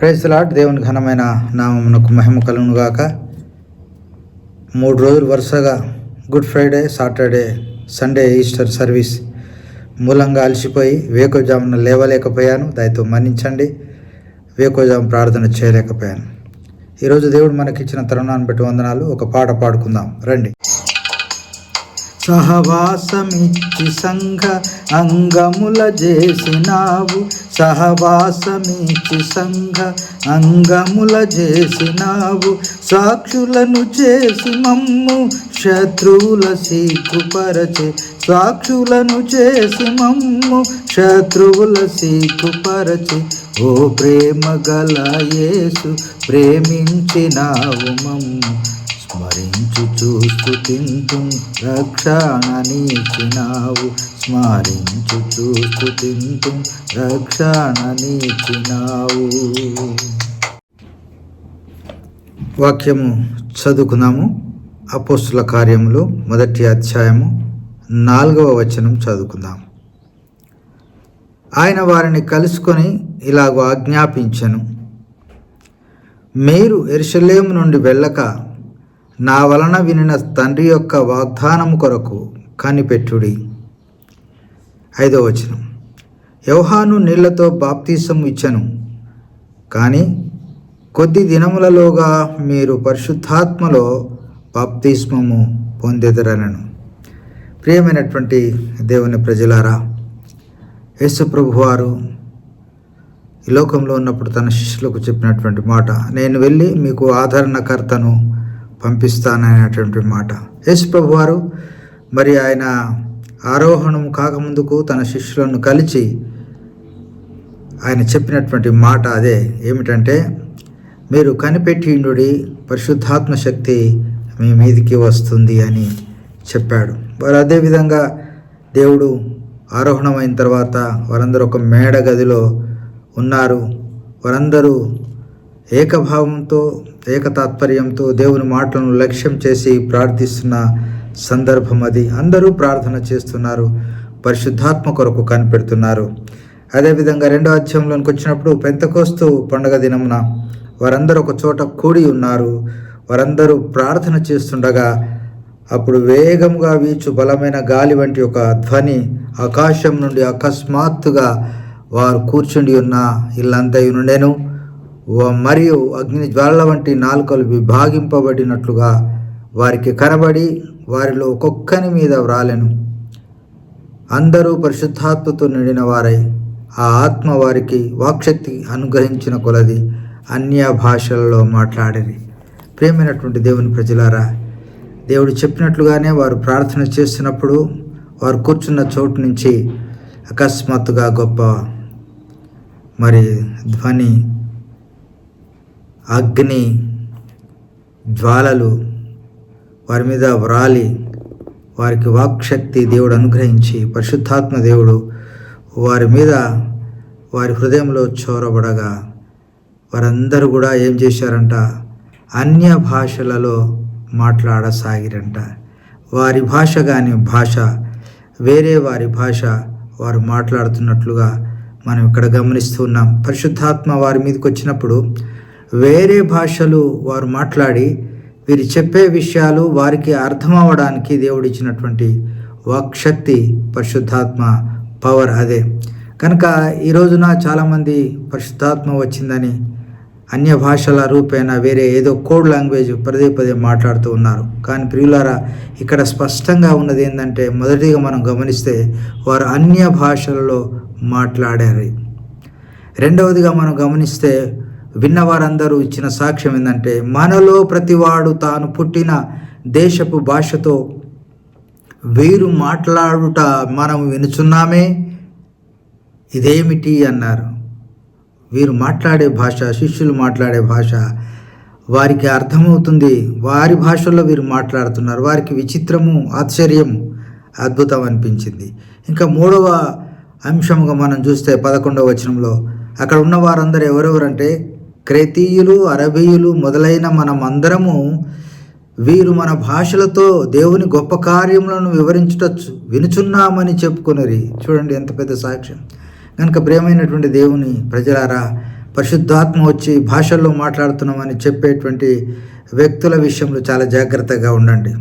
ప్రైజ్లాట్ దేవుని ఘనమైన నామమునకు మహిమ కలుగునుగాక. మూడు రోజులు వరుసగా Good Friday Saturday Sunday Easter service మూలంగా అలసిపోయి వేకోజామున లేవలేకపోయాను. దయతో మన్నించండి. వేకోజాము ప్రార్థన చేయలేకపోయాను. ఈరోజు దేవుడు మనకిచ్చిన తరుణాన్ని బట్టి వందనాలు. ఒక పాట పాడుకుందాం. రండి. సహవాసమిచ్చి సంఘ అంగముల చేసినావు. సహవాసమిచ్చి సంఘ అంగముల చేసినావు. సాక్షులను చేసి మమ్ము శత్రువుల సీకుపరచే. సాక్షులను చేసి మమ్ము శత్రువుల సీకుపరచి. ఓ ప్రేమ గల యేసు ప్రేమించినావు మమ్ము. స్మరించు చూస్తూ తింటూ రక్షణ నీచినావు. స్మరించు చూస్తూ తింటూ రక్షణ నీచినావు. వాక్యము చదువుకున్నాము. అపోస్తుల కార్యములు మొదటి అధ్యాయము నాలుగవ వచనం చదువుకుందాం. ఆయన వారిని కలుసుకొని ఇలాగ ఆజ్ఞాపించను. మీరు ఎరుషలేము నుండి వెళ్ళక నా వలన వినిన తండ్రి యొక్క వాగ్దానము కొరకు కనిపెట్టుడి. ఐదో వచనం. యోహాను నీళ్ళతో బాప్తీసం ఇచ్చను. కానీ కొద్ది దినములలోగా మీరు పరిశుద్ధాత్మలో బాప్తిస్మము పొందెదరనను. ప్రియమైనటువంటి దేవుని ప్రజలారా యేసు ప్రభువారు ఈ లోకంలో ఉన్నప్పుడు తన శిష్యులకు చెప్పినటువంటి మాట నేను వెళ్ళి మీకు ఆదరణకర్తను పంపిస్తాననేటువంటి మాట. యేసుప్రభు వారు మరి ఆయన ఆరోహణం కాకముందుకు తన శిష్యులను కలిసి ఆయన చెప్పినటువంటి మాట అదే. ఏమిటంటే మీరు కనిపెట్టిండుడి పరిశుద్ధాత్మ శక్తి మీ మీదికి వస్తుంది అని చెప్పాడు. వారు అదేవిధంగా దేవుడు ఆరోహణమైన తర్వాత వారందరూ ఒక మేడ గదిలో ఉన్నారు. వారందరూ ఏకభావంతో ఏకతాత్పర్యంతో దేవుని మాటలను లక్ష్యం చేసి ప్రార్థిస్తున్న సందర్భం అది. అందరూ ప్రార్థన చేస్తున్నారు. పరిశుద్ధాత్మ కొరకు కనిపెడుతున్నారు. అదేవిధంగా రెండో అధ్యాయంలోనికి వచ్చినప్పుడు పెంతకోస్తు పండగ దినమున వారందరూ ఒక చోట కూడి ఉన్నారు. వారందరూ ప్రార్థన చేస్తుండగా అప్పుడు వేగంగా వీచు బలమైన గాలి వంటి ఒక ధ్వని ఆకాశం నుండి అకస్మాత్తుగా వారు కూర్చుండి ఉన్న. ఇల్లంతా నుండెను. నేను మరియు అగ్ని జ్వాలల వంటి నాలుకలు విభాగింపబడినట్లుగా వారికి కనబడి వారిలో ఒక్కొక్కని మీద వ్రాలెను. అందరూ పరిశుద్ధాత్మతో నిండిన వారై ఆ ఆత్మ వారికి వాక్శక్తి అనుగ్రహించిన కొలది అన్య భాషలలో మాట్లాడేది ప్రేమైనటువంటి దేవుని ప్రజలారా దేవుడు చెప్పినట్లుగానే వారు ప్రార్థన చేస్తున్నప్పుడు వారు కూర్చున్న చోటు నుంచి అకస్మాత్తుగా గొప్ప మరి ధ్వని అగ్ని జ్వాలలు వారి మీద వ్రాలి వారికి వాక్శక్తి దేవుడు అనుగ్రహించి పరిశుద్ధాత్మ దేవుడు వారి మీద వారి హృదయంలో చోరబడగా వారందరూ కూడా ఏం చేశారంట? అన్య భాషలలో మాట్లాడసాగిరంట. వారి భాష కాని భాష వేరే వారి భాష వారు మాట్లాడుతున్నట్లుగా మనం ఇక్కడ గమనిస్తూ ఉన్నాం. పరిశుద్ధాత్మ వారి మీదకి వచ్చినప్పుడు వేరే భాషలు వారు మాట్లాడి వీరు చెప్పే విషయాలు వారికి అర్థం అవ్వడానికి దేవుడిచ్చినటువంటి వాక్శక్తి పరిశుద్ధాత్మ పవర్ అదే. కనుక ఈ రోజున చాలామంది పరిశుద్ధాత్మ వచ్చిందని అన్య భాషల రూపేణ వేరే ఏదో కోడ్ లాంగ్వేజ్ పదే పదే మాట్లాడుతూ ఉన్నారు. కానీ ప్రియులారా ఇక్కడ స్పష్టంగా ఉన్నది ఏంటంటే మొదటిగా మనం గమనిస్తే వారు అన్య భాషలలో మాట్లాడారు. రెండవదిగా మనం గమనిస్తే విన్నవారందరూ ఇచ్చిన సాక్ష్యం ఏంటంటే మనలో ప్రతివాడు తాను పుట్టిన దేశపు భాషతో వీరు మాట్లాడుట మనం వినుచున్నామే. ఇదేమిటి అన్నారు. వీరు మాట్లాడే భాష శిష్యులు మాట్లాడే భాష వారికి అర్థమవుతుంది. వారి భాషలో వీరు మాట్లాడుతున్నారు. వారికి విచిత్రము ఆశ్చర్యము అద్భుతం అనిపించింది. ఇంకా మూడవ అంశముగా మనం చూస్తే పదకొండవ వచనంలో అక్కడ ఉన్న వారందరూ ఎవరెవరంటే క్రేతీయులు అరబీయులు మొదలైన మనం అందరము వీరు మన భాషలతో దేవుని గొప్ప కార్యములను వివరించుట వినుచున్నామని చెప్పుకొనిరి. చూడండి ఎంత పెద్ద సాక్ష్యం. కనుక ప్రేమైనటువంటి దేవుని ప్రజలారా పరిశుద్ధాత్మ వచ్చి భాషల్లో మాట్లాడుతున్నామని చెప్పేటువంటి వ్యక్తుల విషయంలో చాలా జాగ్రత్తగా ఉండండి.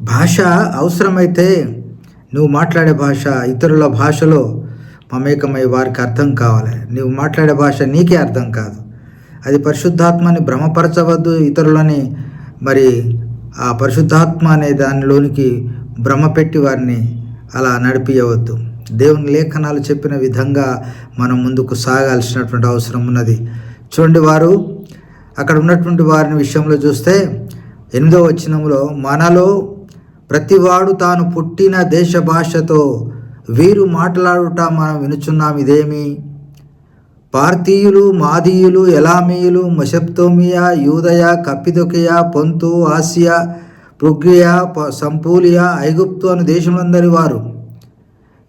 భాష అవసరమైతే నువ్వు మాట్లాడే భాష ఇతరుల భాషలో మమేకమై వారికి అర్థం కావాలి. నువ్వు మాట్లాడే భాష నీకే అర్థం కాదు. అది పరిశుద్ధాత్మని భ్రమపరచవద్దు ఇతరులని. మరి ఆ పరిశుద్ధాత్మ అనే దానిలోనికి భ్రమ పెట్టి వారిని అలా నడిపియవద్దు. దేవుని లేఖనాలు చెప్పిన విధంగా మనం ముందుకు సాగాల్సినటువంటి అవసరం ఉన్నది. చూడండి వారు అక్కడ ఉన్నటువంటి వారిని విషయంలో చూస్తే ఎనిమిదో వచనంలో మనలో ప్రతివాడు తాను పుట్టిన దేశ భాషతో వీరు మాట్లాడుట మనం వినుచున్నాం ఇదేమి? పార్థీయులు మాదీయులు ఎలామీయులు మషప్తోమియా యూదయ కప్పిదొకియా పొంతు ఆసియా పృగ్రియా ప- సంపూలియా ఐగుప్తు అను దేశములందరి వారు.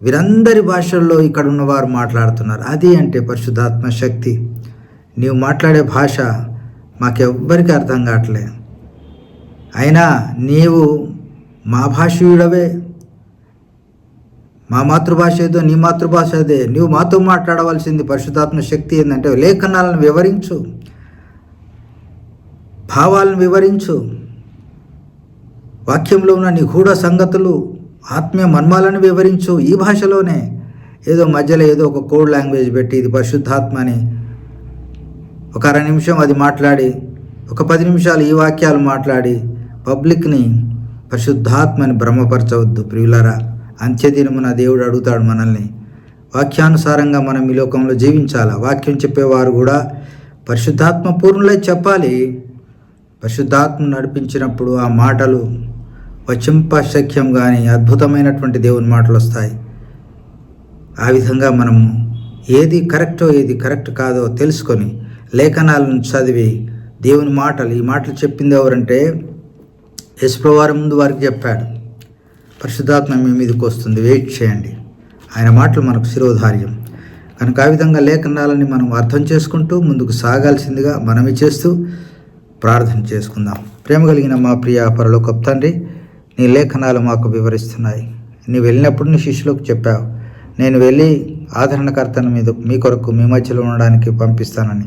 వీరందరి భాషల్లో ఇక్కడ ఉన్నవారు మాట్లాడుతున్నారు. అది అంటే పరిశుద్ధాత్మ శక్తి. నీవు మాట్లాడే భాష మాకెవ్వరికి అర్థం కావట్లే. అయినా నీవు మా భాషయుడవే. మా మాతృభాష ఏదో నీ మాతృభాష అదే. నీవు మాతో మాట్లాడవలసింది పరిశుధాత్మ శక్తి ఏంటంటే లేఖనాలను వివరించు. భావాలను వివరించు. వాక్యంలో ఉన్న నిగూఢ సంగతులు ఆత్మీయ మన్మాలను వివరించు. ఈ భాషలోనే ఏదో మధ్యలో ఏదో ఒక కోడ్ లాంగ్వేజ్ పెట్టి ఇది పరిశుద్ధాత్మ అని ఒక అర నిమిషం అది మాట్లాడి ఒక పది నిమిషాలు ఈ వాక్యాలు మాట్లాడి పబ్లిక్ని పరిశుద్ధాత్మని భ్రమపరచవద్దు ప్రియులరా. అంత్యదినమున దేవుడు అడుగుతాడు మనల్ని వాక్యానుసారంగా మనం ఈ లోకంలో జీవించాలా? వాక్యం చెప్పేవారు కూడా పరిశుద్ధాత్మ పూర్ణులై చెప్పాలి. పరిశుద్ధాత్మ నడిపించినప్పుడు ఆ మాటలు వచింపశక్యం కానీ అద్భుతమైనటువంటి దేవుని మాటలు వస్తాయి. ఆ విధంగా మనము ఏది కరెక్టో ఏది కరెక్ట్ కాదో తెలుసుకొని లేఖనాలను చదివి దేవుని మాటలు ఈ మాటలు చెప్పింది ఎవరంటే యశ్వవారి ముందు వారికి చెప్పాడు. పరిశుద్ధాత్మ మీ మీదకి వస్తుంది. వెయిట్ చేయండి. ఆయన మాటలు మనకు శిరోధార్యం. కనుక ఆ విధంగా లేఖనాలని మనం అర్థం చేసుకుంటూ ముందుకు సాగాల్సిందిగా మనవి చేస్తూ ప్రార్థన చేసుకుందాం. ప్రేమ కలిగిన మా ప్రియ పరలోకపు తండ్రి నీ లేఖనాలు మాకు వివరిస్తున్నాయి. నీ వెళ్ళినప్పుడు నీ శిష్యులకు చెప్పావు. నేను వెళ్ళి ఆదరణకర్తను మీద మీ కొరకు మీ మధ్యలో ఉండడానికి పంపిస్తానని.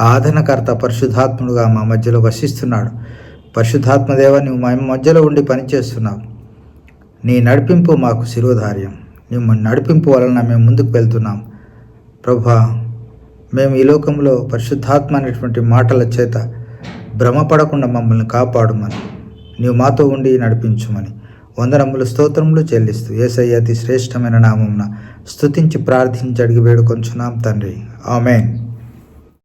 ఆ ఆదరణకర్త పరిశుద్ధాత్ముడుగా మా మధ్యలో వసిస్తున్నాడు. పరిశుద్ధాత్మదేవ నువ్వు మా మధ్యలో ఉండి పనిచేస్తున్నావు. నీ నడిపింపు మాకు శిరోధార్యం. మిమ్మల్ని నడిపింపు వలన మేము ముందుకు వెళ్తున్నాం. ప్రభా మేము ఈ లోకంలో పరిశుద్ధాత్మ అనేటువంటి మాటల చేత భ్రమపడకుండా మమ్మల్ని కాపాడుమని నీవు మాతో ఉండి నడిపించుమని వందనములు స్తోత్రములు చెల్లిస్తూ ఏసయ్య అతి శ్రేష్టమైన నామమున స్తుతించి ప్రార్థించి అడిగి వేడుకొంచున్నాం తండ్రి. ఆమెన్.